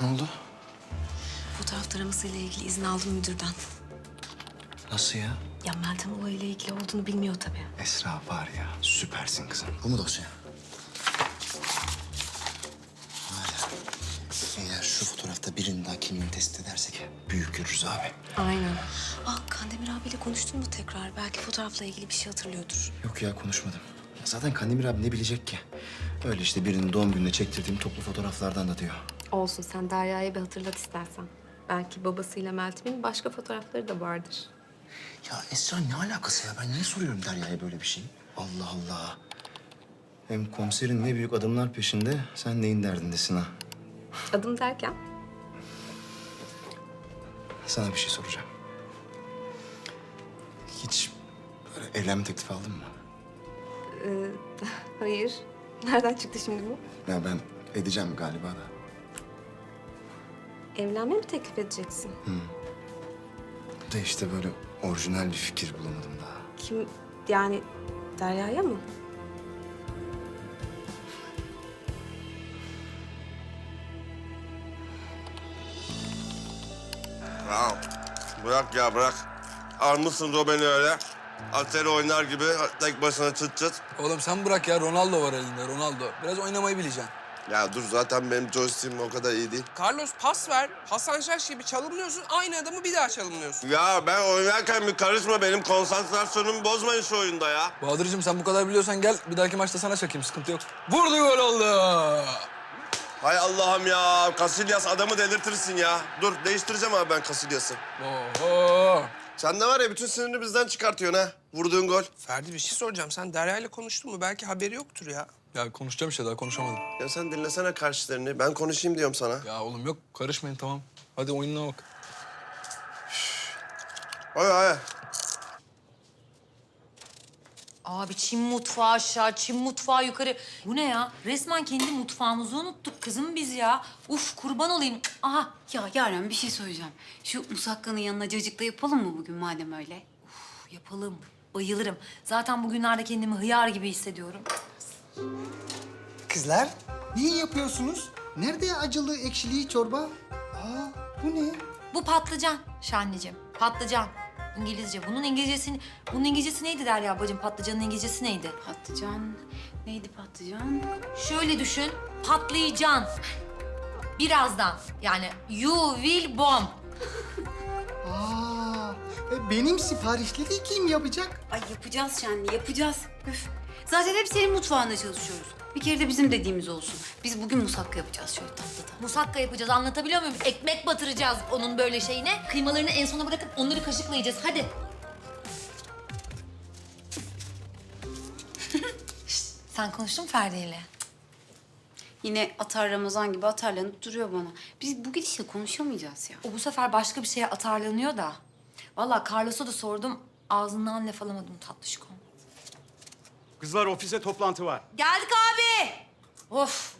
Ne oldu? Fotoğraf taramasıyla ilgili izin aldım müdürden. Nasıl ya? Ya Meltem olayla ilgili olduğunu bilmiyor tabii. Esra var ya süpersin kızım. Bu mu dosya? Hala. Eğer şu fotoğrafta birinin daha kimliğini tespit edersek büyük görürüz abi. Aynen. Ah Kandemir abiyle konuştun mu tekrar? Belki fotoğrafla ilgili bir şey hatırlıyordur. Yok ya konuşmadım. Zaten Kandemir abi ne bilecek ki? Öyle işte birinin doğum gününe çektirdiğim toplu fotoğraflardan da diyor. Olsun sen Derya'ya bir hatırlat istersen. Belki babasıyla Meltem'in başka fotoğrafları da vardır. Ya Esra ne alakası ya? Ben niye soruyorum Derya'ya böyle bir şey? Allah Allah. Hem komiserin ne büyük adımlar peşinde, sen neyin derdindesin ha? Adım derken? Sana bir şey soracağım. Hiç böyle evlenme teklifi aldın mı? Hayır. Nereden çıktı şimdi bu? Ya ben edeceğim galiba da. Evlenme mi teklif edeceksin? De işte böyle orijinal bir fikir bulamadım daha. Kim yani Derya'ya mı? Ya bırak ya bırak. Almışsın o beni öyle. Atari oynar gibi tek başına çıt çıt. Oğlum sen bırak ya Ronaldo var elinde Ronaldo. Biraz oynamayı bileceksin. Ya dur zaten benim joystick'im o kadar iyi değil. Carlos pas ver. Hasan Şaş gibi çalımlıyorsun. Aynı adamı bir daha çalımlıyorsun. Ya ben oynarken bir karışma benim konsantrasyonumu bozmayın şu oyunda ya. Bahadır'cığım sen bu kadar biliyorsan gel bir dahaki maçta sana çakayım sıkıntı yok. Vurdu gol oldu. Hay Allah'ım ya. Casillas adamı delirtirsin ya. Dur değiştireceğim abi ben Casillas'ı. Oho. Sen de var ya bütün sinirini bizden çıkartıyorsun ha. Vurduğun gol. Ferdi bir şey soracağım. Sen Derya ile konuştun mu? Belki haberi yoktur ya. Ya konuşacağım işte daha konuşamadım. Ya sen dinlesene karşılarını. Ben konuşayım diyorum sana. Ya oğlum yok karışmayın tamam. Hadi oyununa bak. Hay hay. Abi Çin mutfağı aşağı, Çin mutfağı yukarı. Bu ne ya? Resmen kendi mutfağımızı unuttuk kızım biz ya. Uf kurban olayım. Aha Ya Yaren bir şey söyleyeceğim. Şu musakkanın yanına cacıkta yapalım mı bugün madem öyle? uf, yapalım. Bayılırım. Zaten bugünlerde kendimi hıyar gibi hissediyorum. Kızlar, ne yapıyorsunuz? Nerede acılı ekşili çorba? Aa, bu ne? Bu patlıcan Şanlıcığım. Patlıcan. İngilizce. Bunun İngilizcesi, bunun İngilizcesi neydi Derya bacım? Patlıcanın İngilizcesi neydi? Patlıcan, neydi patlıcan? Şöyle düşün. Patlayacağım. Birazdan. Yani you will bomb. Aa, e, benim siparişleri kim yapacak? Ay yapacağız Şenli, yapacağız. Üf. Zaten hep senin mutfağında çalışıyoruz. Bir kere de bizim dediğimiz olsun. Biz bugün musakka yapacağız şöyle tatlıda. Musakka yapacağız anlatabiliyor muyum? Ekmek batıracağız onun böyle şeyine. Kıymalarını en sona bırakıp onları kaşıklayacağız. Hadi. Şşt, Sen konuştun mu Ferdi ile? Yine atar Ramazan gibi atarlanıp duruyor bana. Biz bu gidişle konuşamayacağız ya. O bu sefer başka bir şeye atarlanıyor da. Vallahi Carlos'a da sordum. Ağzından laf alamadım tatlışkom. Kızlar ofise toplantı var. Geldik abi. Of.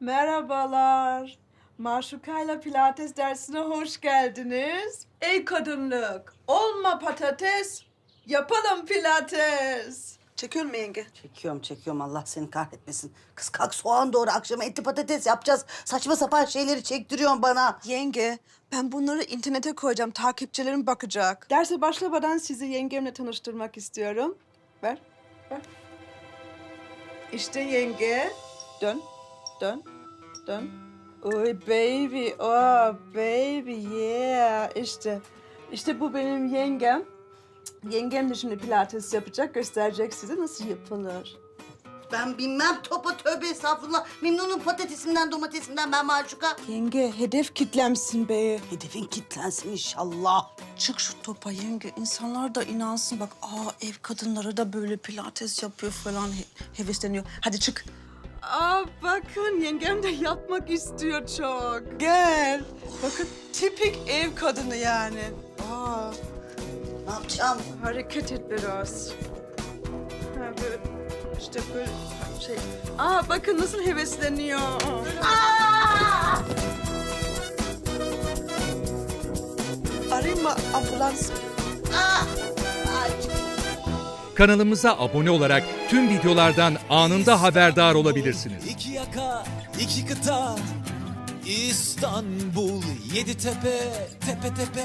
Merhabalar. Maşukayla Pilates dersine hoş geldiniz. Ey kadınlık, olma patates, yapalım Pilates. Çekiyor mu yenge? Çekiyorum çekiyorum Allah seni kahretmesin. Kız kalk soğan doğru akşama etli patates yapacağız. Saçma sapan şeyleri çektiriyorsun bana. Yenge, ben bunları internete koyacağım, takipçilerim bakacak. Derse başlamadan sizi yengemle tanıştırmak istiyorum. Ver, ver. İşte yenge. Dön, dön, dön. Oy baby, oh baby, yeah. İşte, işte bu benim yengem. Yengem de şimdi pilates yapacak, gösterecek size nasıl yapılır. Ben bilmem topa tövbe estağfurullah. Memnunum patatesinden domatesinden ben maşuka. Yenge, hedef kitlemsin be. Hedefin kitlensin inşallah. Çık şu topa yenge. İnsanlar da inansın. Bak aa ev kadınları da böyle pilates yapıyor falan he- hevesleniyor. Hadi çık. Aa bakın yengem de yapmak istiyor çok. Gel. Bakın tipik ev kadını yani. Aa Ne yapacağım? hareket et biraz. Ha böyle işte böyle şey. Aa bakın nasıl hevesleniyor. Arayayım mı ambulans? Kanalımıza abone olarak tüm videolardan anında haberdar olabilirsiniz. İki yaka, iki kıta, İstanbul, yedi tepe, tepe tepe.